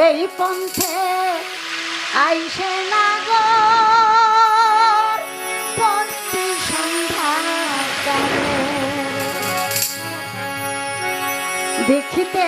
এই পন্থে আইসে না গো দেখিতে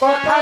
কথা